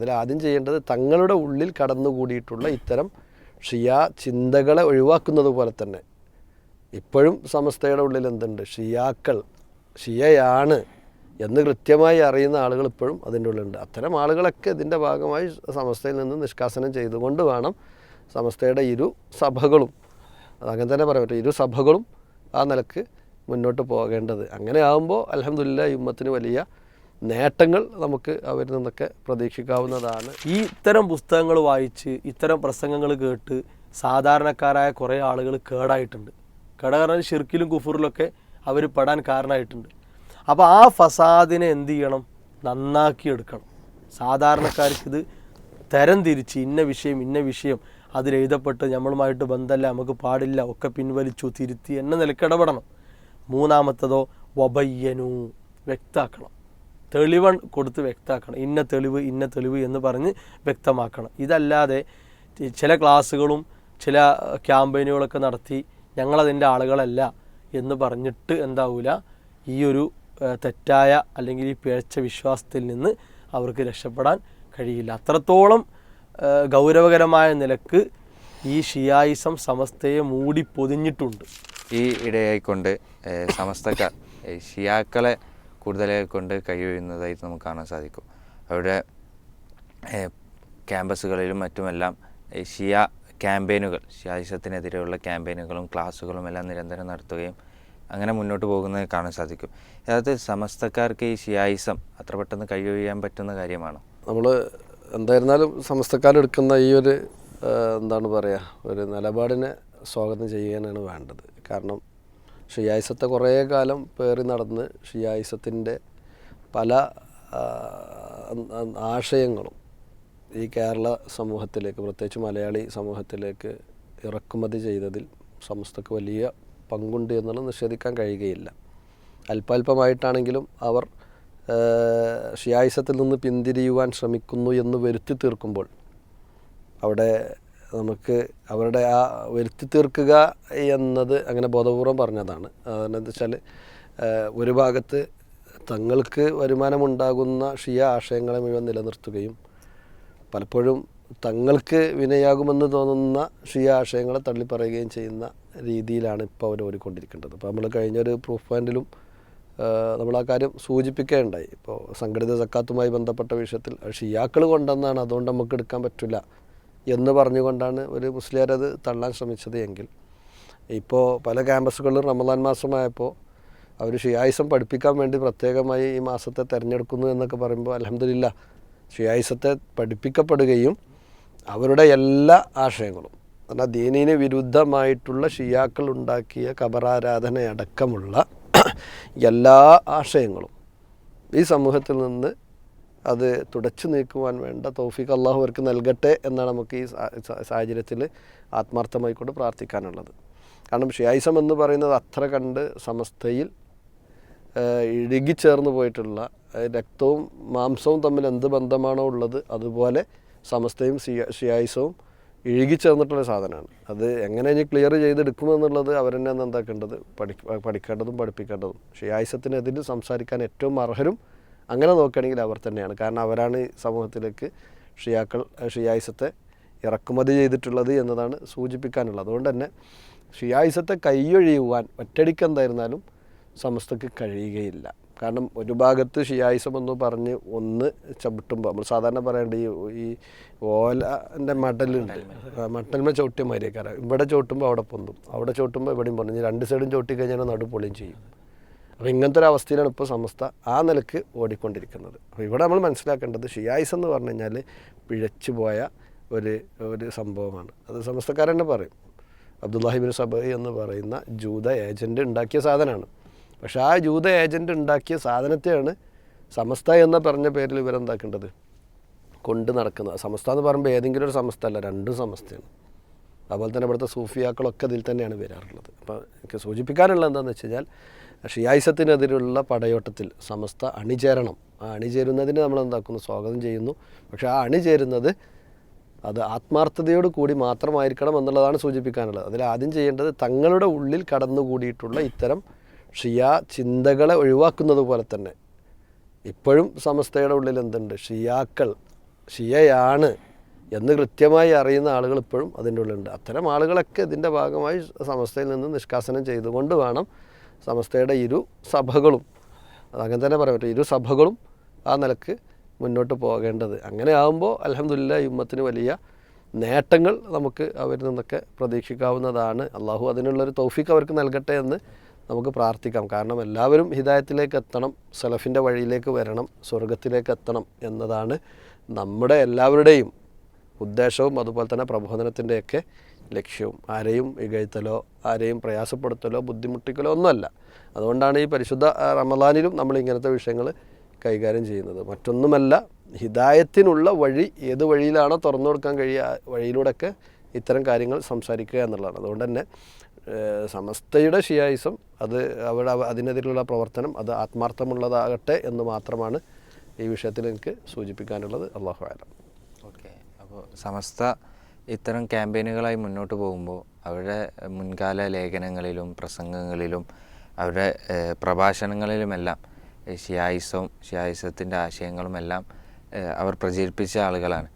അതിൽ ആദ്യം ചെയ്യേണ്ടത് തങ്ങളുടെ ഉള്ളിൽ കടന്നുകൂടിയിട്ടുള്ള ഇത്തരം ഷിയ ചിന്തകളെ ഒഴിവാക്കുന്നത് പോലെ തന്നെ. ഇപ്പോഴും സമസ്തയുടെ ഉള്ളിൽ എന്തുണ്ട്? ഷിയാക്കൾ ഷിയയാണ് എന്ന് കൃത്യമായി അറിയുന്ന ആളുകൾ ഇപ്പോഴും അതിന്റെ ഉള്ളിലുണ്ട്. അത്തരം ആളുകളൊക്കെ ഇതിന്റെ ഭാഗമായി സമസ്തയിൽ നിന്ന് നിഷ്കാസനം ചെയ്തുകൊണ്ട് വേണം സമസ്തയുടെ ഇരു സഭകളും. അതങ്ങനെ തന്നെ പറ്റും. ഇരു സഭകളും ആ നിലയ്ക്ക് മുന്നോട്ട് പോകേണ്ടത്. അങ്ങനെ ആകുമ്പോൾ അലഹമില്ല യുമ്മത്തിന് വലിയ നേട്ടങ്ങൾ നമുക്ക് അവരിൽ നിന്നൊക്കെ പ്രതീക്ഷിക്കാവുന്നതാണ്. ഈ ഇത്തരം പുസ്തകങ്ങൾ വായിച്ച് ഇത്തരം പ്രസംഗങ്ങൾ കേട്ട് സാധാരണക്കാരായ കുറേ ആളുകൾ കേടായിട്ടുണ്ട്. കേട കാരണം ഷിർക്കിലും കുഫറിലൊക്കെ അവർ പെടാൻ കാരണമായിട്ടുണ്ട് അപ്പോൾ ആ ഫസാദിനെ എന്ത് ചെയ്യണം? നന്നാക്കി എടുക്കണം. സാധാരണക്കാർക്ക് ഇത് തരം തിരിച്ച് ഇന്ന വിഷയം ഇന്ന വിഷയം അതിലെഴുതപ്പെട്ട് നമ്മളുമായിട്ട് ബന്ധമല്ല നമുക്ക് പാടില്ല ഒക്കെ പിൻവലിച്ചു തിരുത്തി എന്ന നിലയ്ക്ക് ഇടപെടണം. മൂന്നാമത്തതോ വബയ്യനു വ്യക്താക്കണം തെളിവൺ കൊടുത്ത് വ്യക്തമാക്കണം. ഇന്ന തെളിവ് ഇന്ന തെളിവ് എന്ന് പറഞ്ഞ് വ്യക്തമാക്കണം. ഇതല്ലാതെ ചില ക്ലാസ്സുകളും ചില ക്യാമ്പയിനുകളൊക്കെ നടത്തി ഞങ്ങളതിന്റെ ആളുകളല്ല എന്ന് പറഞ്ഞിട്ട് എന്താവില്ല ഈ ഒരു തെറ്റായ അല്ലെങ്കിൽ ഈ പിഴച്ച വിശ്വാസത്തിൽ നിന്ന് അവർക്ക് രക്ഷപ്പെടാൻ കഴിയില്ല. അത്രത്തോളം ഗൗരവകരമായ നിലയ്ക്ക് ഈ ഷിയായിസം സമസ്തയെ മൂടി പൊതിഞ്ഞിട്ടുണ്ട്. ഈ ഇടയായിക്കൊണ്ട് സമസ്തക്കാർ ഷിയാക്കളെ കൂടുതലായി കൊണ്ട് കഴിയുന്നതായിട്ട് നമുക്ക് കാണാൻ സാധിക്കും. അവിടെ ക്യാമ്പസുകളിലും മറ്റുമെല്ലാം ഷിയ ക്യാമ്പയിനുകൾ ഷിയായിസത്തിനെതിരെയുള്ള ക്യാമ്പയിനുകളും ക്ലാസ്സുകളും എല്ലാം നിരന്തരം നടത്തുകയും അങ്ങനെ മുന്നോട്ട് പോകുന്നത് കാണാൻ സാധിക്കും. അതായത് സമസ്തക്കാർക്ക് ഈ ഷിയായിസം അത്ര പെട്ടെന്ന് കഴിയുകയാൻ പറ്റുന്ന കാര്യമാണ്? നമ്മൾ എന്തായിരുന്നാലും സമസ്തക്കാരെടുക്കുന്ന ഈ ഒരു എന്താണ് പറയുക ഒരു നിലപാടിനെ സ്വാഗതം ചെയ്യാനാണ് വേണ്ടത്. കാരണം ഷിയായിസത്തെ കുറേ കാലം പേറി നടന്ന് ഷിയായിസത്തിന്റെ പല ആശയങ്ങളും ഈ കേരള സമൂഹത്തിലേക്ക് പ്രത്യേകിച്ച് മലയാളി സമൂഹത്തിലേക്ക് ഇറക്കുമതി ചെയ്തതിൽ സമസ്തക്ക് വലിയ പങ്കുണ്ട് എന്നുള്ളത് നിഷേധിക്കാൻ കഴിയുകയില്ല. അല്പാൽപമായിട്ടാണെങ്കിലും അവർ ഷിയായിസത്തിൽ നിന്ന് പിന്തിരിയുവാൻ ശ്രമിക്കുന്നു എന്ന് വരുത്തി തീർക്കുമ്പോൾ അവിടെ നമുക്ക് അവരുടെ ആ വരുത്തി തീർക്കുക എന്നത് അങ്ങനെ ബോധപൂർവം പറഞ്ഞതാണ്. അതെന്താ വെച്ചാൽ ഒരു ഭാഗത്ത് തങ്ങൾക്ക് വരുമാനമുണ്ടാകുന്ന ഷിയ ആശയങ്ങളെ മുഴുവൻ നിലനിർത്തുകയും പലപ്പോഴും തങ്ങൾക്ക് വിനയാകുമെന്ന് തോന്നുന്ന ഷിയ ആശയങ്ങളെ തള്ളിപ്പറയുകയും ചെയ്യുന്ന രീതിയിലാണ് ഇപ്പോൾ അവർ ഓടിക്കൊണ്ടിരിക്കേണ്ടത്. അപ്പോൾ നമ്മൾ കഴിഞ്ഞൊരു പ്രൂഫ് പോയിന്റിലും നമ്മൾ ആ കാര്യം സൂചിപ്പിക്കുകയുണ്ടായി ഇപ്പോൾ സംഘടിത സക്കാത്തുമായി ബന്ധപ്പെട്ട വിഷയത്തിൽ ഷിയാക്കൾ കൊണ്ടെന്നാണ്. അതുകൊണ്ട് നമുക്ക് എടുക്കാൻ പറ്റില്ല. എന്ന് പറഞ്ഞുകൊണ്ടാണ് ഒരു മുസ്ലിയാരത് തള്ളാൻ ശ്രമിച്ചത് എങ്കിൽ. ഇപ്പോൾ പല ക്യാമ്പസുകളിലും റമദാൻ മാസമായപ്പോൾ അവർ ഷിയായിസം പഠിപ്പിക്കാൻ വേണ്ടി പ്രത്യേകമായി ഈ മാസത്തെ തിരഞ്ഞെടുക്കുന്നു എന്നൊക്കെ പറയുമ്പോൾ അലഹമില്ല ഷിയായിസത്തെ പഠിപ്പിക്കപ്പെടുകയും അവരുടെ എല്ലാ ആശയങ്ങളും എന്നാൽ ദീനീന് വിരുദ്ധമായിട്ടുള്ള ഷിയാക്കൾ ഉണ്ടാക്കിയ കബറാരാധനയടക്കമുള്ള എല്ലാ ആശയങ്ങളും ഈ സമൂഹത്തിൽ നിന്ന് അത് തുടച്ചു നീക്കുവാൻ വേണ്ട തൗഫീഖ് അള്ളാഹു അവർക്ക് നൽകട്ടെ എന്നാണ് നമുക്ക് ഈ സാഹചര്യത്തിൽ ആത്മാർത്ഥമായിക്കൊണ്ട് പ്രാർത്ഥിക്കാനുള്ളത്. കാരണം ഷിയായിസം എന്ന് പറയുന്നത് അത്ര കണ്ട് സമസ്തയിൽ ഇഴുകിച്ചേർന്ന് പോയിട്ടുള്ള രക്തവും മാംസവും തമ്മിൽ എന്ത് ബന്ധമാണോ ഉള്ളത് അതുപോലെ സമസ്തയും ഷിയ ഷിയായിസവും ഇഴുകിച്ചേർന്നിട്ടുള്ള സാധനമാണ്. അത് എങ്ങനെ ഇനി ക്ലിയർ ചെയ്തെടുക്കുമെന്നുള്ളത് അവരെന്നെ എന്താക്കേണ്ടത് പഠി പഠിക്കേണ്ടതും പഠിപ്പിക്കേണ്ടതും. ഷിയായിസത്തിനെതിരെ സംസാരിക്കാൻ ഏറ്റവും അർഹരും അങ്ങനെ നോക്കുകയാണെങ്കിൽ അവർ തന്നെയാണ്. കാരണം അവരാണ് സമൂഹത്തിലേക്ക് ഷിയാക്കൾ ഷിയായിസത്തെ ഇറക്കുമതി ചെയ്തിട്ടുള്ളത് എന്നതാണ് സൂചിപ്പിക്കാനുള്ളത്. അതുകൊണ്ട് തന്നെ ഷിയായിസത്തെ കൈയൊഴിയുവാൻ ഒറ്റടിക്ക് എന്തായിരുന്നാലും സമസ്തക്ക് കഴിയുകയില്ല. കാരണം ഒരു ഭാഗത്ത് ഷിയായിസം എന്ന് പറഞ്ഞ് ഒന്ന് ചവിട്ടുമ്പോൾ നമ്മൾ സാധാരണ പറയേണ്ട ഈ ഈ ഓലന്റെ മടലുണ്ട്. ആ, മട്ടൽമ ചവിട്ടിയ മാതിരിയൊക്കെ ഇവിടെ ചവിട്ടുമ്പോൾ അവിടെ പൊന്തും. അവിടെ ചവിട്ടുമ്പോൾ ഇവിടെയും പൊന്തും. രണ്ട് സൈഡും ചവിട്ടി കഴിഞ്ഞാൽ നടു പൊളിയും ചെയ്യും. അപ്പോൾ ഇങ്ങനത്തെ ഒരു അവസ്ഥയിലാണ് ഇപ്പോൾ സമസ്ത ആ നിലയ്ക്ക് ഓടിക്കൊണ്ടിരിക്കുന്നത്. അപ്പോൾ ഇവിടെ നമ്മൾ മനസ്സിലാക്കേണ്ടത് ഷിയായിസ് എന്ന് പറഞ്ഞു കഴിഞ്ഞാൽ പിഴച്ചു പോയ ഒരു ഒരു സംഭവമാണ്. അത് സമസ്തക്കാരൻ തന്നെ പറയും. അബ്ദുല്ലാഹിബിൻ സബഹി എന്ന് പറയുന്ന ജൂത ഏജന്റ് ഉണ്ടാക്കിയ സാധനമാണ്. പക്ഷേ ആ ജൂത ഏജന്റ് ഉണ്ടാക്കിയ സാധനത്തെയാണ് സമസ്ത എന്ന പറഞ്ഞ പേരിൽ ഇവരെന്താക്കേണ്ടത്? കൊണ്ട് നടക്കുന്നത്. സമസ്ത എന്ന് പറയുമ്പോൾ ഏതെങ്കിലും ഒരു സമസ്ത അല്ല രണ്ടും സമസ്തയാണ്. അതുപോലെ തന്നെ ഇവിടുത്തെ സൂഫിയാക്കളൊക്കെ ഇതിൽ തന്നെയാണ് വരാറുള്ളത്. അപ്പോൾ എനിക്ക് സൂചിപ്പിക്കാനുള്ളത് എന്താണെന്ന് വെച്ച് കഴിഞ്ഞാൽ ഷിയായിസത്തിനെതിരെയുള്ള പടയോട്ടത്തിൽ സമസ്ത അണിചേരണം. ആ അണിചേരുന്നതിന് നമ്മൾ എന്താക്കുന്നു? സ്വാഗതം ചെയ്യുന്നു. പക്ഷേ ആ അണിചേരുന്നത് അത് ആത്മാർത്ഥതയോട് കൂടി മാത്രമായിരിക്കണം എന്നുള്ളതാണ് സൂചിപ്പിക്കാനുള്ളത്. അതിൽ ആദ്യം ചെയ്യേണ്ടത് തങ്ങളുടെ ഉള്ളിൽ കടന്നുകൂടിയിട്ടുള്ള ഇത്തരം ഷിയ ചിന്തകളെ ഒഴിവാക്കുന്നത് പോലെ തന്നെ. ഇപ്പോഴും സമസ്തയുടെ ഉള്ളിൽ എന്തുണ്ട്? ഷിയാക്കൾ ഷിയയാണ് എന്ന് കൃത്യമായി അറിയുന്ന ആളുകൾ ഇപ്പോഴും അതിന്റെ ഉള്ളിലുണ്ട്. അത്തരം ആളുകളൊക്കെ ഇതിന്റെ ഭാഗമായി സമസ്തയിൽ നിന്ന് നിഷ്കാസനം ചെയ്തുകൊണ്ട് വേണം സമസ്തയുടെ ഇരു സഭകളും. അതങ്ങനെ തന്നെ പറയാൻ പറ്റും. ഇരു സഭകളും ആ നിലയ്ക്ക് മുന്നോട്ട് പോകേണ്ടത്. അങ്ങനെ ആകുമ്പോൾ അലഹമില്ല ഉമ്മത്തിന് വലിയ നേട്ടങ്ങൾ നമുക്ക് അവരിൽ നിന്നൊക്കെ പ്രതീക്ഷിക്കാവുന്നതാണ്. അള്ളാഹു അതിനുള്ളൊരു തൗഫീക്ക് അവർക്ക് നൽകട്ടെ എന്ന് നമുക്ക് പ്രാർത്ഥിക്കാം. കാരണം എല്ലാവരും ഹിദായത്തിലേക്ക് എത്തണം സലഫിന്റെ വഴിയിലേക്ക് വരണം സ്വർഗത്തിലേക്ക് എത്തണം എന്നതാണ് നമ്മുടെ എല്ലാവരുടെയും ഉദ്ദേശവും. അതുപോലെ തന്നെ പ്രബോധനത്തിന്റെയൊക്കെ ലക്ഷ്യവും ആരെയും ഇകഴ്ത്തലോ ആരെയും പ്രയാസപ്പെടുത്തലോ ബുദ്ധിമുട്ടിക്കലോ ഒന്നുമല്ല. അതുകൊണ്ടാണ് ഈ പരിശുദ്ധ റമദാനിലും നമ്മൾ ഇങ്ങനത്തെ വിഷയങ്ങൾ കൈകാര്യം ചെയ്യുന്നത്. മറ്റൊന്നുമല്ല ഹിദായത്തിനുള്ള വഴി ഏത് വഴിയിലാണോ തുറന്നു കൊടുക്കാൻ കഴിയുക വഴിയിലൂടെയൊക്കെ ഇത്തരം കാര്യങ്ങൾ സംസാരിക്കുക എന്നുള്ളതാണ്. അതുകൊണ്ട് തന്നെ സമസ്തയുടെ ഷിയായിസം അത് അവിടെ അതിനെതിരെയുള്ള പ്രവർത്തനം അത് ആത്മാർത്ഥമുള്ളതാകട്ടെ എന്ന് മാത്രമാണ് ഈ വിഷയത്തിൽ എനിക്ക് സൂചിപ്പിക്കാനുള്ളത്. അള്ളാഹു ആലം ഓക്കെ. അപ്പോൾ സമസ്ത ഇത്തരം ക്യാമ്പയിനുകളായി മുന്നോട്ട് പോകുമ്പോൾ അവരുടെ മുൻകാല ലേഖനങ്ങളിലും പ്രസംഗങ്ങളിലും അവരുടെ പ്രഭാഷണങ്ങളിലുമെല്ലാം ഷിയായിസവും ഷിയായിസത്തിന്റെ ആശയങ്ങളുമെല്ലാം അവർ പ്രചരിപ്പിച്ച ആളുകളാണ്.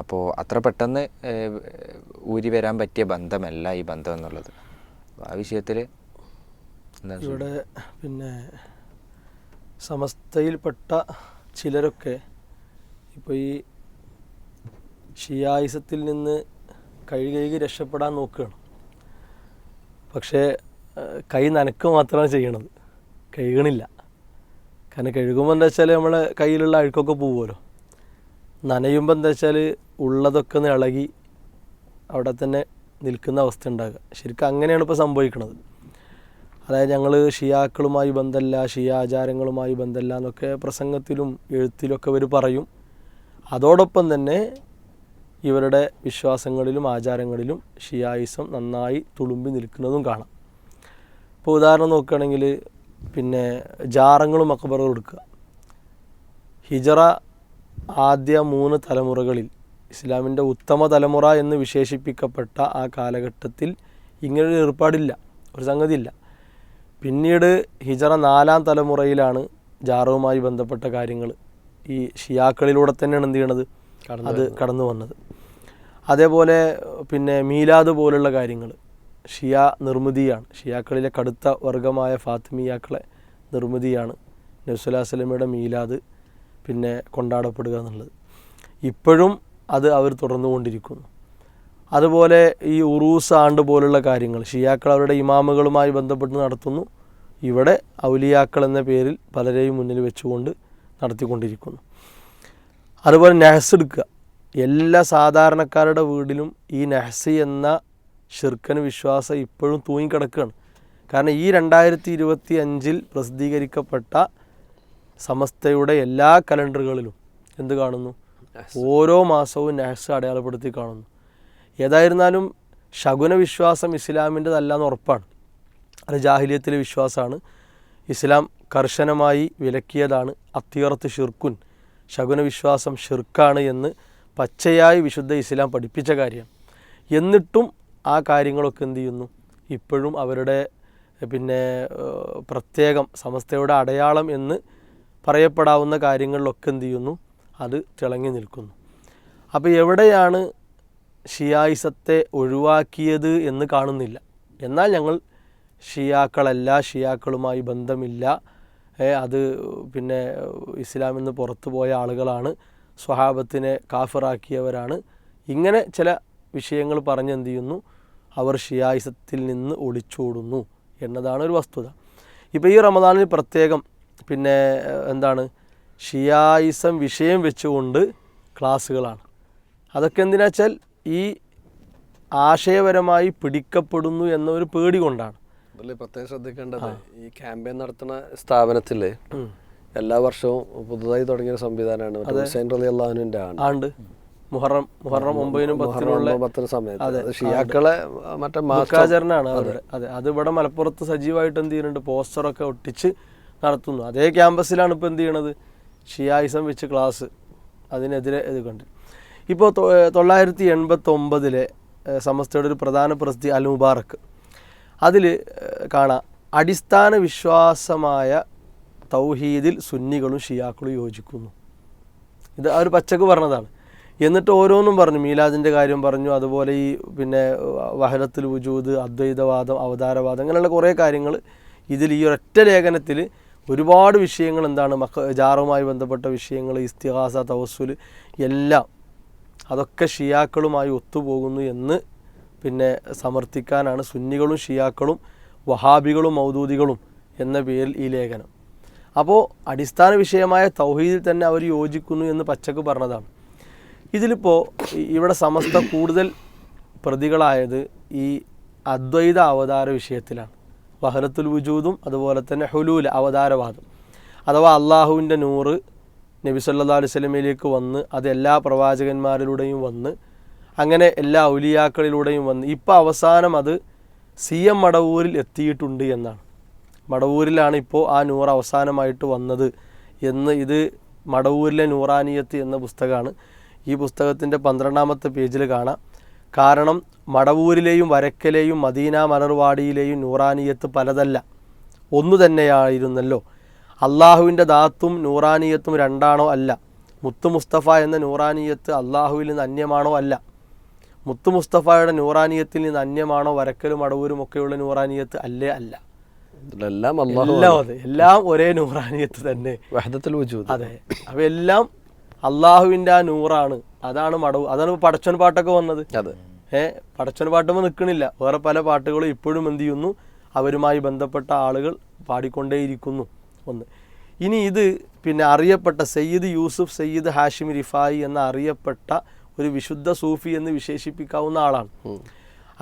അപ്പോൾ അത്ര പെട്ടെന്ന് ഊരി വരാൻ പറ്റിയ ബന്ധമല്ല ഈ ബന്ധം എന്നുള്ളത്. ആ വിഷയത്തിൽ ഇവിടെ പിന്നെ സമസ്തയിൽപ്പെട്ട ചിലരൊക്കെ ഇപ്പോൾ ഈ ഷിയായിസത്തിൽ നിന്ന് കഴുകഴുകി രക്ഷപ്പെടാൻ നോക്കുകയാണ്. പക്ഷേ കൈ നനക്കുക മാത്രമാണ് ചെയ്യണത്. കഴുകണില്ല. കാരണം കഴുകുമ്പോൾ എന്താ വെച്ചാൽ നമ്മളെ കയ്യിലുള്ള അഴുക്കൊക്കെ പോകുമല്ലോ നനയുമ്പോൾ എന്താ വെച്ചാൽ ഉള്ളതൊക്കെ ഒന്ന് ഇളകി അവിടെ തന്നെ നിൽക്കുന്ന അവസ്ഥ ഉണ്ടാകുക. ശരിക്കും അങ്ങനെയാണ് ഇപ്പോൾ സംഭവിക്കുന്നത് അതായത് ഞങ്ങൾ ഷിയാക്കളുമായി ബന്ധമല്ല ഷിയ ആചാരങ്ങളുമായി ബന്ധമല്ല എന്നൊക്കെ പ്രസംഗത്തിലും എഴുത്തിലൊക്കെ അവർ പറയും. അതോടൊപ്പം തന്നെ ഇവരുടെ വിശ്വാസങ്ങളിലും ആചാരങ്ങളിലും ഷിയായിസം നന്നായി തുളുമ്പി നിൽക്കുന്നതും കാണാം. ഇപ്പോൾ ഉദാഹരണം നോക്കുകയാണെങ്കിൽ പിന്നെ ജാറങ്ങളും അക്ബറും എടുക്കുക. ഹിജറ ആദ്യ മൂന്ന് തലമുറകളിൽ ഇസ്ലാമിന്റെ ഉത്തമ തലമുറ എന്ന് വിശേഷിപ്പിക്കപ്പെട്ട ആ കാലഘട്ടത്തിൽ ഇങ്ങനൊരു ഏർപ്പാടില്ല ഒരു സംഗതിയില്ല. പിന്നീട് ഹിജറ നാലാം തലമുറയിലാണ് ജാറവുമായി ബന്ധപ്പെട്ട കാര്യങ്ങൾ ഈ ഷിയാക്കളിലൂടെ തന്നെയാണ് എന്ത് ചെയ്യണത്? അത് കടന്നു വന്നത്. അതേപോലെ പിന്നെ മീലാദ് പോലുള്ള കാര്യങ്ങൾ ഷിയ നിർമ്മിതിയാണ്. ഷിയാക്കളിലെ കടുത്ത വർഗമായ ഫാത്തിമിയാക്കളെ നിർമ്മിതിയാണ് നബ്സുല്ലാ സ്വലമയുടെ മീലാദ് പിന്നെ കൊണ്ടാടപ്പെടുക എന്നുള്ളത്. ഇപ്പോഴും അത് അവർ തുടർന്നുകൊണ്ടിരിക്കുന്നു. അതുപോലെ ഈ ഉറൂസ് ആണ്ട് പോലുള്ള കാര്യങ്ങൾ ഷിയാക്കൾ അവരുടെ ഇമാമുകളുമായി ബന്ധപ്പെട്ട് നടത്തുന്നു. ഇവിടെ ഔലിയാക്കൾ എന്ന പേരിൽ പലരെയും മുന്നിൽ വെച്ചുകൊണ്ട് നടത്തിക്കൊണ്ടിരിക്കുന്നു. അതുപോലെ നെഹസ് എടുക്കുക. എല്ലാ സാധാരണക്കാരുടെ വീടിലും ഈ നെഹസ് എന്ന ഷിർക്കന് വിശ്വാസം ഇപ്പോഴും തൂങ്ങിക്കിടക്കുകയാണ്. കാരണം ഈ രണ്ടായിരത്തി ഇരുപത്തി അഞ്ചിൽ പ്രസിദ്ധീകരിക്കപ്പെട്ട സമസ്തയുടെ എല്ലാ കലണ്ടറുകളിലും എന്ത് കാണുന്നു? ഓരോ മാസവും നെഹസ് അടയാളപ്പെടുത്തി കാണുന്നു. ഏതായിരുന്നാലും ശകുന വിശ്വാസം ഇസ്ലാമിന്റെതല്ല എന്ന് ഉറപ്പാണ്. അത് ജാഹിലിയത്തിലെ വിശ്വാസമാണ്. ഇസ്ലാം കർശനമായി വിലക്കിയതാണ് അത്തിയറത്ത് ഷിർക്കുൻ ശകുന വിശ്വാസം ഷിർക്കാണ് എന്ന് പച്ചയായി വിശുദ്ധ ഇസ്ലാം പഠിപ്പിച്ച കാര്യം. എന്നിട്ടും ആ കാര്യങ്ങളൊക്കെ എന്തു ചെയ്യുന്നു? ഇപ്പോഴും അവരുടെ പിന്നെ പ്രത്യേകം സമസ്തയുടെ അടയാളം എന്ന് പറയപ്പെടാവുന്ന കാര്യങ്ങളിലൊക്കെ എന്തു ചെയ്യുന്നു? അത് തിളങ്ങി നിൽക്കുന്നു. അപ്പോൾ എവിടെയാണ് ഷിയായിസത്തെ ഒഴിവാക്കിയത് എന്ന് കാണുന്നില്ല. എന്നാൽ ഞങ്ങൾ ഷിയാക്കളല്ല ഷിയാക്കളുമായി ബന്ധമില്ല. അത് പിന്നെ ഇസ്ലാമിൽ നിന്ന് പുറത്തു പോയ ആളുകളാണ്. സ്വഹാബത്തിനെ കാഫിറാക്കിയവരാണ്. ഇങ്ങനെ ചില വിഷയങ്ങൾ പറഞ്ഞ് എന്ത് ചെയ്യുന്നു? അവർ ഷിയായിസത്തിൽ നിന്ന് ഒളിച്ചോടുന്നു എന്നതാണ് ഒരു വസ്തുത. ഇപ്പോൾ ഈ റമദാനിൽ പ്രത്യേകം പിന്നെ എന്താണ്? ഷിയായിസം വിഷയം വെച്ചുകൊണ്ട് ക്ലാസ്സുകളാണ്. അതൊക്കെ എന്തിനാ വെച്ചാൽ ഈ ആശയപരമായി പിടിക്കപ്പെടുന്നു എന്നൊരു പേടി കൊണ്ടാണ്. അതിൽ പ്രത്യേകം ശ്രദ്ധിക്കേണ്ടത് ഈ ക്യാമ്പയിൻ നടത്തുന്ന സ്ഥാപനത്തിൽ എല്ലാ വർഷവും പുതുതായി തുടങ്ങിയ ഒരു സംവിധാനമാണ്. ഹുസൈൻ റലി അള്ളാഹുവിന്റെ ആണ് മുഹറം മുഹറം ഒമ്പതിനും പത്തിനുള്ള പത്തിന് സമയത്ത്. ഷിയാക്കളെ മറ്റേ അവരുടെ. അതെ. അത്. ഇവിടെ മലപ്പുറത്ത് സജീവമായിട്ട് എന്ത് ചെയ്യുന്നുണ്ട്? പോസ്റ്ററൊക്കെ ഒട്ടിച്ച് നടത്തുന്നു. അതേ ക്യാമ്പസിലാണ് ഇപ്പോൾ എന്ത് ചെയ്യണത്? ഷിയായിസം വെച്ച് ക്ലാസ് അതിനെതിരെ ഇത് കണ്ട്. ഇപ്പോൾ തൊള്ളായിരത്തി എൺപത്തി ഒമ്പതിലെ സമസ്തയുടെ ഒരു പ്രധാന പ്രസിദ്ധി അൽ മുബാറക്ക് അതിൽ കാണാം. അടിസ്ഥാന വിശ്വാസമായ തൗഹീദിൽ സുന്നികളും ഷിയാക്കളും യോജിക്കുന്നു. ഇത് ആ ഒരു പച്ചക്ക് പറഞ്ഞതാണ്. എന്നിട്ട് ഓരോന്നും പറഞ്ഞു. മീലാദിന്റെ കാര്യം പറഞ്ഞു. അതുപോലെ ഈ പിന്നെ വഹലത്തിൽ വുജൂദ് അദ്വൈതവാദം അവതാരവാദം അങ്ങനെയുള്ള കുറേ കാര്യങ്ങൾ ഇതിൽ ഈ ഒരൊറ്റ ലേഖനത്തിൽ ഒരുപാട് വിഷയങ്ങൾ എന്താണ് മക്ക ജാറുമായി ബന്ധപ്പെട്ട വിഷയങ്ങൾ ഇസ്തിഹാസ തവസുൽ എല്ലാം അതൊക്കെ ഷിയാക്കളുമായി ഒത്തുപോകുന്നു എന്ന് പിന്നെ സമർത്ഥിക്കാനാണ് സുന്നികളും ഷിയാക്കളും വഹാബികളും മൗദൂദികളും എന്ന പേരിൽ ഈ ലേഖനം. അപ്പോൾ അടിസ്ഥാന വിഷയമായ തൗഹീദിൽ തന്നെ അവർ യോജിക്കുന്നു എന്ന് പച്ചക്ക് പറഞ്ഞതാണ്. ഇതിലിപ്പോൾ ഇവിടെ സമസ്ത കൂടുതൽ പ്രതികളായത് ഈ അദ്വൈത അവതാര വിഷയത്തിലാണ്. വഹരത്തുൽ വുജൂദും അതുപോലെ തന്നെ ഹുലൂൽ അവതാരവാദം. അഥവാ അള്ളാഹുവിന്റെ നൂറ് നബി സല്ലാ അലൈഹി സ്വലമയിലേക്ക് വന്ന് അത് എല്ലാ പ്രവാചകന്മാരിലൂടെയും വന്ന് അങ്ങനെ എല്ലാ ഔലിയാക്കളിലൂടെയും വന്ന് ഇപ്പോൾ അവസാനം അത് സി എം മടവൂരിൽ എത്തിയിട്ടുണ്ട് എന്നാണ്. മടവൂരിലാണ് ഇപ്പോൾ ആ നൂറ് അവസാനമായിട്ട് വന്നത് എന്ന് ഇത് മടവൂരിലെ നൂറാനിയത്ത് എന്ന പുസ്തകമാണ്. ഈ പുസ്തകത്തിന്റെ പന്ത്രണ്ടാമത്തെ പേജിൽ കാണാം. കാരണം മടവൂരിലെയും വരക്കലെയും മദീന മലർവാടിയിലെയും നൂറാനിയത്ത് പലതല്ല. ഒന്നു തന്നെയായിരുന്നല്ലോ. അള്ളാഹുവിന്റെ ദാത്തും നൂറാനിയത്തും രണ്ടാണോ അല്ല. മുത്തു മുസ്തഫ എന്ന നൂറാനിയത്ത് അള്ളാഹുവിൽ നിന്ന് അന്യമാണോ അല്ല. മുത്തു മുസ്തഫയുടെ നൂറാനിയത്തിൽ നിന്ന് അന്യമാണോ വരക്കലും അടവൂരും ഒക്കെയുള്ള നൂറാനിയത്ത്? അല്ലേ അല്ല. എല്ലാം എല്ലാം അതെ. എല്ലാം ഒരേ നൂറാനിയത്ത് തന്നെ. അതെ. അപ്പൊ എല്ലാം അള്ളാഹുവിന്റെ ആ നൂറാണ്. അതാണ് മടവ്. അതാണ് പടച്ചൻ പാട്ടൊക്കെ വന്നത്. അതെ. ഏ പടച്ചോൻ പാട്ടുമ്പോൾ നിൽക്കണില്ല വേറെ പല പാട്ടുകളും ഇപ്പോഴും എന്ത് ചെയ്യുന്നു? അവരുമായി ബന്ധപ്പെട്ട ആളുകൾ പാടിക്കൊണ്ടേയിരിക്കുന്നു. ഒന്ന്. ഇനി ഇത് പിന്നെ അറിയപ്പെട്ട സയ്യിദ് യൂസുഫ് സയ്യിദ് ഹാഷിം റിഫായി എന്ന അറിയപ്പെട്ട ഒരു വിശുദ്ധ സൂഫി എന്ന് വിശേഷിപ്പിക്കാവുന്ന ആളാണ്.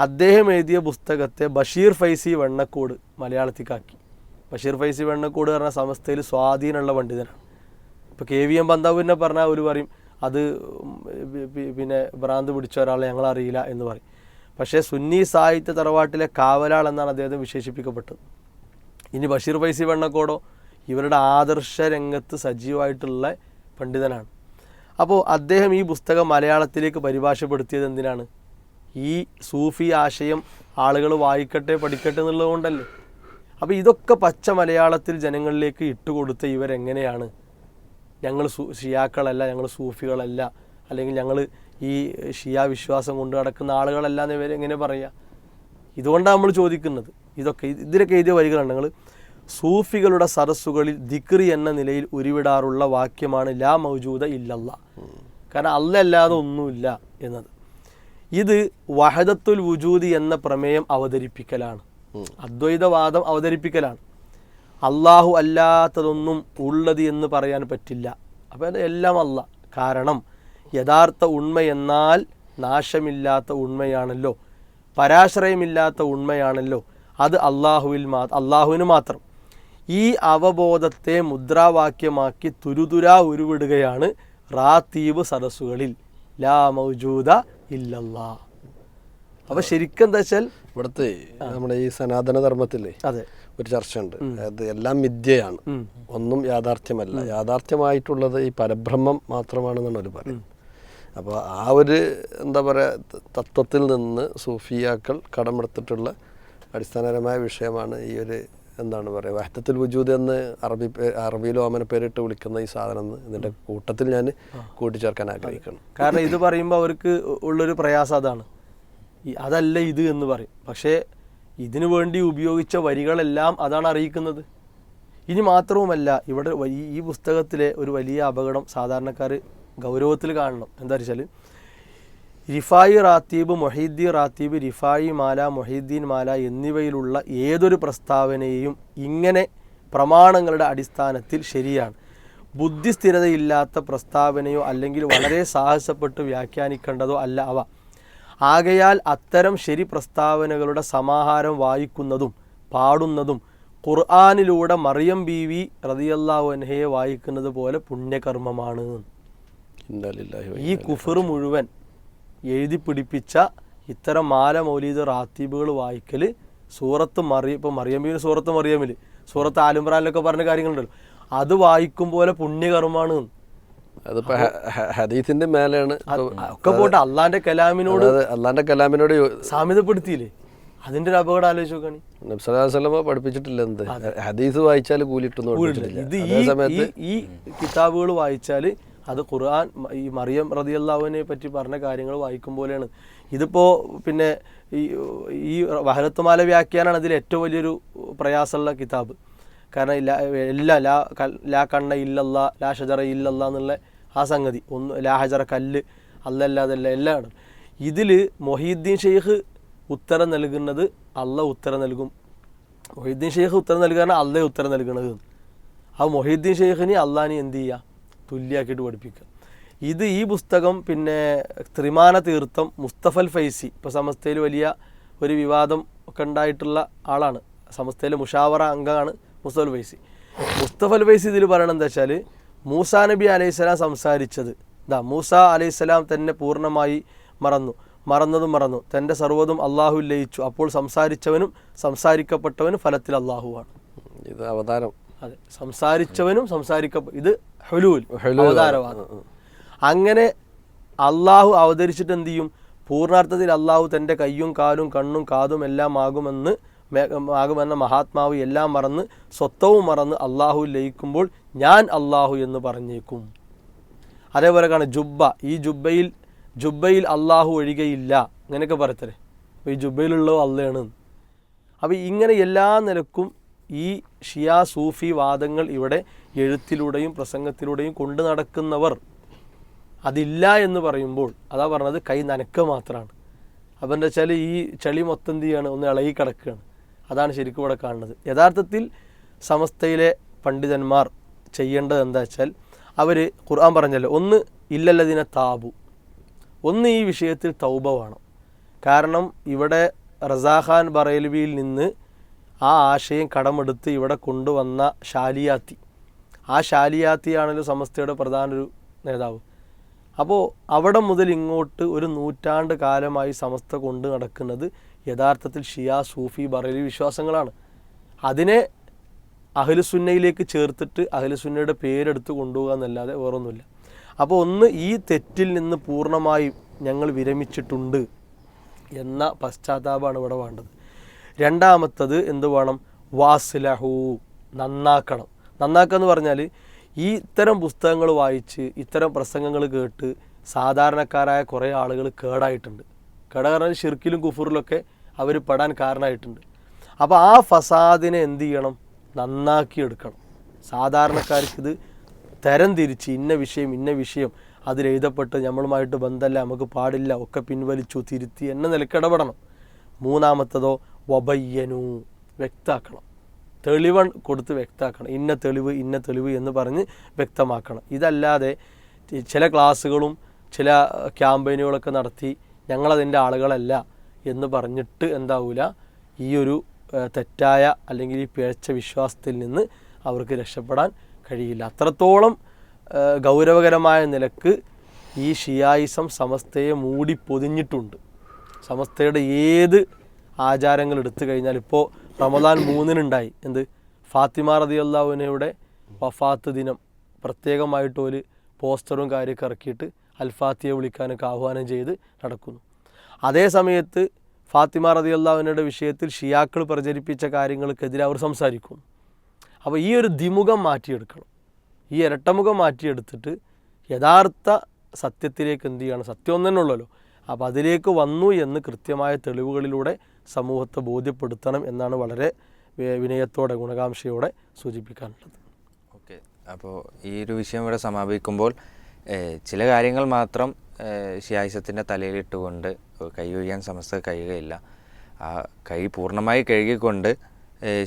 അദ്ദേഹം എഴുതിയ പുസ്തകത്തെ ബഷീർ ഫൈസി വെണ്ണക്കോട് മലയാളത്തിക്കാക്കി. ബഷീർ ഫൈസി വെണ്ണക്കോട് പറഞ്ഞ സമസ്തയിൽ സ്വാധീനമുള്ള പണ്ഡിതനാണ്. ഇപ്പോൾ കെ വി എം പന്താവൂരിനെ പറഞ്ഞാൽ ഒരു പറയും അത് പിന്നെ ഭ്രാന്ത് പിടിച്ച ഒരാളെ ഞങ്ങളറിയില്ല എന്ന് പറയും. പക്ഷേ സുന്നി സാഹിത്യ തറവാട്ടിലെ കാവലാൾ എന്നാണ് അദ്ദേഹം വിശേഷിപ്പിക്കപ്പെട്ടത്. ഇനി ബഷീർ ഫൈസി വെണ്ണക്കോടോ ഇവരുടെ ആദർശ രംഗത്ത് സജീവമായിട്ടുള്ള പണ്ഡിതനാണ്. അപ്പോൾ അദ്ദേഹം ഈ പുസ്തകം മലയാളത്തിലേക്ക് പരിഭാഷപ്പെടുത്തിയത് എന്തിനാണ്? ഈ സൂഫി ആശയം ആളുകൾ വായിക്കട്ടെ പഠിക്കട്ടെ എന്നുള്ളതുകൊണ്ടല്ലേ അപ്പോൾ ഇതൊക്കെ പച്ച മലയാളത്തിൽ ജനങ്ങളിലേക്ക് ഇട്ടുകൊടുത്ത ഇവരെങ്ങനെയാണ്? ഞങ്ങൾ സൂ ഷിയാക്കളല്ല ഞങ്ങൾ സൂഫികളല്ല അല്ലെങ്കിൽ ഞങ്ങൾ ഈ ഷിയ വിശ്വാസം കൊണ്ട് നടക്കുന്ന ആളുകളല്ല എന്ന് ഇവരെങ്ങനെ പറയുക ഇതുകൊണ്ടാണ് നമ്മൾ ചോദിക്കുന്നത്. ഇതൊക്കെ ഇത് ഇതിലൊക്കെ എഴുതിയ വരികളുണ്ട്. നിങ്ങൾ സൂഫികളുടെ സരസ്സുകളിൽ ദിക്രി എന്ന നിലയിൽ ഉരുവിടാറുള്ള വാക്യമാണ് ലാ മൗജൂദ ഇല്ലല്ല. കാരണം അല്ലല്ലാതെ ഒന്നുമില്ല എന്നത്. ഇത് വഹദത്തുൽ വുജൂദി എന്ന പ്രമേയം അവതരിപ്പിക്കലാണ്. അദ്വൈതവാദം അവതരിപ്പിക്കലാണ്. അള്ളാഹു അല്ലാത്തതൊന്നും ഉള്ളത് എന്ന് പറയാൻ പറ്റില്ല. അപ്പോൾ അത് എല്ലാം അല്ല. കാരണം യഥാർത്ഥ ഉണ്മ എന്നാൽ നാശമില്ലാത്ത ഉണ്മയാണല്ലോ. പരാശ്രയമില്ലാത്ത ഉണ്മയാണല്ലോ. അത് അള്ളാഹുവിൽ മാ അള്ളാഹുവിന് മാത്രം. ഈ അവബോധത്തെ മുദ്രാവാക്യമാക്കി തുരുതുരാ ഉരുവിടുകയാണ് റാത്തീബ് സദസ്സുകളിൽ. ലാ മൗജൂദ ഇല്ലല്ലാ. അപ്പൊ ശരിക്കും എന്താ വെച്ചാൽ ഇവിടുത്തെ നമ്മുടെ ഈ സനാതന ധർമ്മത്തിലെ അതെ. ഒരു ചർച്ചയുണ്ട്. അതായത് എല്ലാം മിഥ്യയാണ്. ഒന്നും യാഥാർത്ഥ്യമല്ല. യാഥാർത്ഥ്യമായിട്ടുള്ളത് ഈ പരബ്രഹ്മം മാത്രമാണെന്നാണ് അവർ പറയുന്നത് അപ്പോൾ ആ ഒരു എന്താ പറയുക തത്വത്തിൽ നിന്ന് സൂഫിയാക്കൾ കടമെടുത്തിട്ടുള്ള അടിസ്ഥാനപരമായ വിഷയമാണ് ഈ ഒരു എന്താണ് പറയുക വഹത്തത്തിൽ വജൂദ് എന്ന് അറബി അറബിയിലോ അമന പേരിട്ട് വിളിക്കുന്ന ഈ സാധനം എന്ന് ഇതിന്റെ കൂട്ടത്തിൽ ഞാൻ കൂട്ടിച്ചേർക്കാൻ ആഗ്രഹിക്കുന്നു. കാരണം ഇത് പറയുമ്പോൾ അവർക്ക് ഉള്ളൊരു പ്രയാസം അതാണ്. അതല്ല ഇത് എന്ന് പറയും. പക്ഷേ ഇതിനു വേണ്ടി ഉപയോഗിച്ച വരികളെല്ലാം അതാണ് അറിയിക്കുന്നത്. ഇനി മാത്രവുമല്ല ഇവിടെ ഈ- ഈ പുസ്തകത്തിലെ ഒരു വലിയ അപകടം സാധാരണക്കാർ ഗൗരവത്തിൽ കാണണം. എന്താ വെച്ചാൽ റിഫായി റാത്തീബ് മൊഹീദ്ദീൻ റാത്തീബ് റിഫായി മാല മൊഹീദ്ദീൻ മാല എന്നിവയിലുള്ള ഏതൊരു പ്രസ്താവനയും ഇങ്ങനെ പ്രമാണങ്ങളുടെ അടിസ്ഥാനത്തിൽ ശരിയാണ്. ബുദ്ധിസ്ഥിരതയില്ലാത്ത പ്രസ്താവനയോ അല്ലെങ്കിൽ വളരെ സാഹസപ്പെട്ട് വ്യാഖ്യാനിക്കേണ്ടതോ അല്ല അവ. ആകയാൽ അത്തരം ശരി പ്രസ്താവനകളുടെ സമാഹാരം വായിക്കുന്നതും പാടുന്നതും ഖുർആാനിലൂടെ മറിയം ബി വി റതിയല്ലാഹു അൻഹയെ വായിക്കുന്നത് പോലെ പുണ്യകർമ്മമാണ്. ഈ കുഫർ മുഴുവൻ എഴുതി പിടിപ്പിച്ച ഇത്തരം മാല മൗലീദ് റാത്തീബുകൾ വായിക്കൽ സൂറത്ത് മറിയ ഇപ്പോൾ മറിയമ്മിന് സൂറത്ത് മറിയമ്മിൽ സൂറത്ത് ആലുംബ്രാനിലൊക്കെ പറഞ്ഞ കാര്യങ്ങളുണ്ടല്ലോ. അത് വായിക്കും പോലെ പുണ്യകർമ്മമാണ്. അതിപ്പോ ഹദീസിന്റെ മേലെയാണ് ഒക്കെ പോട്ടെ അള്ളാന്റെ കലാമിനോട് അള്ളാന്റെ കലാമിനോട് സാമ്യതപ്പെടുത്തിയില്ലേ? അതിന്റെ ഒരു അപകടം ആലോചിച്ച് നോക്കാണ്. നബി സല്ലല്ലാഹു പഠിപ്പിച്ചിട്ടില്ല എന്ത്? ഹദീസ് വായിച്ചാൽ കൂലിട്ടൊന്നും ഇത് ഈ കിതാബുകൾ വായിച്ചാൽ അത് ഖുർആൻ ഈ മറിയം റതിയല്ലാവിനെ പറ്റി പറഞ്ഞ കാര്യങ്ങൾ വായിക്കും പോലെയാണ്. ഇതിപ്പോൾ പിന്നെ ഈ ഈ വഹലത്തുമാല വ്യാഖ്യാനാണ് അതിൽ ഏറ്റവും വലിയൊരു പ്രയാസമുള്ള കിതാബ്. കാരണം എല്ലാ ലാ ലാ കണ്ണ ഇല്ലല്ല ലാ ഷജറ ഇല്ലല്ല എന്നുള്ള ആ സംഗതി. ഒന്ന് ലാ ഹജറ കല്ല് അല്ലല്ലാതല്ല എല്ലാം ആണ്. ഇതിൽ മൊഹീദ്ദീൻ ഷെയ്ഖ് ഉത്തരം നൽകുന്നത് അല്ല ഉത്തരം നൽകും. മൊഹീദ്ദീൻ ഷെയ്ഖ് ഉത്തരം നൽകുകയാണ് അല്ല ഉത്തരം നൽകുന്നത് ആ മൊഹീദ്ദീൻ ഷെയ്ഖിന് അള്ളാനി എന്ത് ചെയ്യുക തുല്യാക്കിയിട്ട് പഠിപ്പിക്കുക. ഇത് ഈ പുസ്തകം പിന്നെ ത്രിമാന തീർത്ഥം മുസ്തഫൽ ഫൈസി ഇപ്പോൾ സമസ്തയിൽ വലിയ ഒരു വിവാദം ഒക്കെ ഉണ്ടായിട്ടുള്ള ആളാണ്. സമസ്തയിലെ മുഷാവറ അംഗമാണ് മുസ്തഫൽ ഫൈസി. മുസ്തഫൽ ഫൈസി ഇതിൽ പറയണത് എന്താ വെച്ചാൽ മൂസാ നബി അലൈഹിസ്സലാം സംസാരിച്ചത്. ഇതാ മൂസ അലൈഹിസ്സലാം തന്നെ പൂർണമായി മറന്നു. മറന്നതും മറന്നു. തന്റെ സർവതും അള്ളാഹു ലയിച്ചു അപ്പോൾ സംസാരിച്ചവനും സംസാരിക്കപ്പെട്ടവനും ഫലത്തിൽ അള്ളാഹുവാണ് ഇത് അവതാരം. അതെ. സംസാരിച്ചവനും സംസാരിക്ക ഇത് ഹുലൂൽ. അവതാരവാദം. അങ്ങനെ അള്ളാഹു അവതരിച്ചിട്ട് എന്ത് ചെയ്യും? പൂർണാർത്ഥത്തിൽ അള്ളാഹു തന്റെ കയ്യും കാലും കണ്ണും കാതും എല്ലാം ആകുമെന്ന് ആകുമെന്ന മഹാത്മാവ് എല്ലാം മറന്ന് സ്വത്വവും മറന്ന് അള്ളാഹു ലയിക്കുമ്പോൾ ഞാൻ അള്ളാഹു എന്ന് പറഞ്ഞേക്കും. അതേപോലെ കാണാം ജുബ്ബ. ഈ ജുബ്ബയിൽ ജുബ്ബയിൽ അള്ളാഹു ഒഴികയില്ല. അങ്ങനെയൊക്കെ പറയത്തരെ അപ്പോൾ ഈ ജുബ്ബയിലുള്ളത് അള്ളയാണ്. അപ്പോൾ ഇങ്ങനെ എല്ലാ നിലക്കും ഈ ഷിയാ സൂഫി വാദങ്ങൾ ഇവിടെ എഴുത്തിലൂടെയും പ്രസംഗത്തിലൂടെയും കൊണ്ടു നടക്കുന്നവർ അതില്ല എന്ന് പറയുമ്പോൾ അതാ പറഞ്ഞത് കൈ നനക്കുക മാത്രമാണ് അപ്പം എന്താ വെച്ചാൽ ഈ ചളി മൊത്തം എന്ത് ചെയ്യാണ്? ഒന്ന് ഇളകി കിടക്കുകയാണ്. അതാണ് ശരിക്കും ഇവിടെ കാണുന്നത്. യഥാർത്ഥത്തിൽ സമസ്തയിലെ പണ്ഡിതന്മാർ ചെയ്യേണ്ടത് എന്താ വെച്ചാൽ അവർ ഖുർആൻ പറഞ്ഞല്ലോ ഒന്ന് ഇല്ലല്ലതിനെ താബു. ഒന്ന് ഈ വിഷയത്തിൽ തൗബ വേണം. കാരണം ഇവിടെ റസാഖാൻ ബറേൽവിയിൽ നിന്ന് ആ ആശയം കടമെടുത്ത് ഇവിടെ കൊണ്ടുവന്ന ഷാലിയാത്തി ആ ഷാലിയാത്തിയാണല്ലോ സമസ്തയുടെ പ്രധാന ഒരു നേതാവ്. അപ്പോൾ അവിടെ മുതൽ ഇങ്ങോട്ട് ഒരു നൂറ്റാണ്ട് കാലമായി സമസ്ത കൊണ്ട് നടക്കുന്നത് യഥാർത്ഥത്തിൽ ഷിയ സൂഫി ബറേലി വിശ്വാസങ്ങളാണ്. അതിനെ അഹ്ലുസുന്നയിലേക്ക് ചേർത്തിട്ട് അഹ്ലുസുന്നയുടെ പേരെടുത്ത് കൊണ്ടുപോകുക എന്നല്ലാതെ വേറൊന്നുമില്ല. അപ്പോൾ ഒന്ന് ഈ തെറ്റിൽ നിന്ന് പൂർണമായും ഞങ്ങൾ വിരമിച്ചിട്ടുണ്ട് എന്ന പശ്ചാത്താപമാണ് ഇവിടെ വേണ്ടത്. രണ്ടാമത്തത് എന്ത് വേണം? വാസ്ലഹു നന്നാക്കണം. നന്നാക്കുക എന്ന് പറഞ്ഞാൽ ഈ ഇത്തരം പുസ്തകങ്ങൾ വായിച്ച് ഇത്തരം പ്രസംഗങ്ങൾ കേട്ട് സാധാരണക്കാരായ കുറേ ആളുകൾ കേടായിട്ടുണ്ട്. കേട കാരണം ഷിർക്കിലും കുഫറിലൊക്കെ അവർ പെടാൻ കാരണമായിട്ടുണ്ട് അപ്പോൾ ആ ഫസാദിനെ എന്ത് ചെയ്യണം? നന്നാക്കി എടുക്കണം സാധാരണക്കാർക്ക് ഇത് തരം തിരിച്ച് ഇന്ന വിഷയം ഇന്ന വിഷയം അതിലെഴുതപ്പെട്ട് നമ്മളുമായിട്ട് ബന്ധമല്ല നമുക്ക് പാടില്ല ഒക്കെ പിൻവലിച്ചു തിരുത്തി എന്ന നിലയ്ക്ക് ഇടപെടണം. മൂന്നാമത്തതോ വബയ്യനു വ്യക്താക്കണം. തെളിവ് കൊടുത്ത് വ്യക്തമാക്കണം ഇന്ന തെളിവ് ഇന്ന തെളിവ് എന്ന് പറഞ്ഞ് വ്യക്തമാക്കണം. ഇതല്ലാതെ ചില ക്ലാസ്സുകളും ചില ക്യാമ്പയിനുകളൊക്കെ നടത്തി ഞങ്ങളതിന്റെ ആളുകളല്ല എന്ന് പറഞ്ഞിട്ട് എന്താവില്ല ഈ ഒരു തെറ്റായ അല്ലെങ്കിൽ ഈ പിഴച്ച വിശ്വാസത്തിൽ നിന്ന് അവർക്ക് രക്ഷപ്പെടാൻ കഴിയില്ല. അത്രത്തോളം ഗൗരവകരമായ നിലയ്ക്ക് ഈ ഷിയായിസം സമസ്തയെ മൂടി പൊതിഞ്ഞിട്ടുണ്ട്. സമസ്തയുടെ ഏത് ആചാരങ്ങൾ എടുത്തു കഴിഞ്ഞാൽ ഇപ്പോൾ റമദാൻ മൂന്നിനുണ്ടായി. എന്ത്? ഫാത്തിമ റതി അള്ളാഹുവിനയുടെ വഫാത്ത് ദിനം. പ്രത്യേകമായിട്ട് ഒരു പോസ്റ്ററും കാര്യമൊക്കെ ഇറക്കിയിട്ട് അൽഫാത്തിയെ വിളിക്കാനൊക്കെ ആഹ്വാനം ചെയ്ത് നടക്കുന്നു. അതേ സമയത്ത് ഫാത്തിമ റതി അള്ളാഹുവിനയുടെ വിഷയത്തിൽ ഷിയാക്കൾ പ്രചരിപ്പിച്ച കാര്യങ്ങൾക്കെതിരെ അവർ സംസാരിക്കും. അപ്പോൾ ഈ ഒരു ദ്വിമുഖം മാറ്റിയെടുക്കണം. ഈ ഇരട്ടമുഖം മാറ്റിയെടുത്തിട്ട് യഥാർത്ഥ സത്യത്തിലേക്ക് എന്ത് ചെയ്യണം? സത്യം ഒന്നു തന്നെ ഉള്ളല്ലോ അപ്പോൾ അതിലേക്ക് വന്നു എന്ന് കൃത്യമായ തെളിവുകളിലൂടെ സമൂഹത്തെ ബോധ്യപ്പെടുത്തണം എന്നാണ് വളരെ വിനയത്തോടെ ഗുണകാംക്ഷയോടെ സൂചിപ്പിക്കാനുള്ളത്. ഓക്കെ. അപ്പോൾ ഈ ഒരു വിഷയം ഇവിടെ സമാപിക്കുമ്പോൾ ചില കാര്യങ്ങൾ മാത്രം തലയിൽ തലയിലിട്ടുകൊണ്ട് കൈ ഒഴിയാൻ സമസ്ത കഴിയുകയില്ല. ആ കൈ പൂർണമായി കഴുകിക്കൊണ്ട്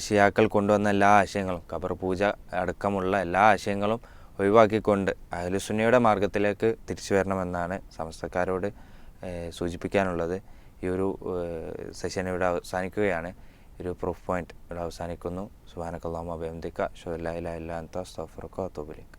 ഷിയാക്കൾ കൊണ്ടുവന്ന എല്ലാ ആശയങ്ങളും ഖബർ പൂജ അടക്കമുള്ള എല്ലാ ആശയങ്ങളും ഒഴിവാക്കിക്കൊണ്ട് അഹ്ലുസുന്നയുടെ മാർഗത്തിലേക്ക് തിരിച്ചു വരണമെന്നാണ് സമസ്തക്കാരോട് സൂചിപ്പിക്കാനുള്ളത്. ഈ ഒരു സെഷൻ ഇവിടെ അവസാനിക്കുകയാണ്. ഒരു പ്രൂഫ് പോയിന്റ് ഇവിടെ അവസാനിക്കുന്നു. സുബാനക്കല്ലാമ അഭിനന്ദിക്കുക ഷുല്ലാ ഇല്ല അന്ത. അസ്തഫുറക്കോ തോബിലേക്ക്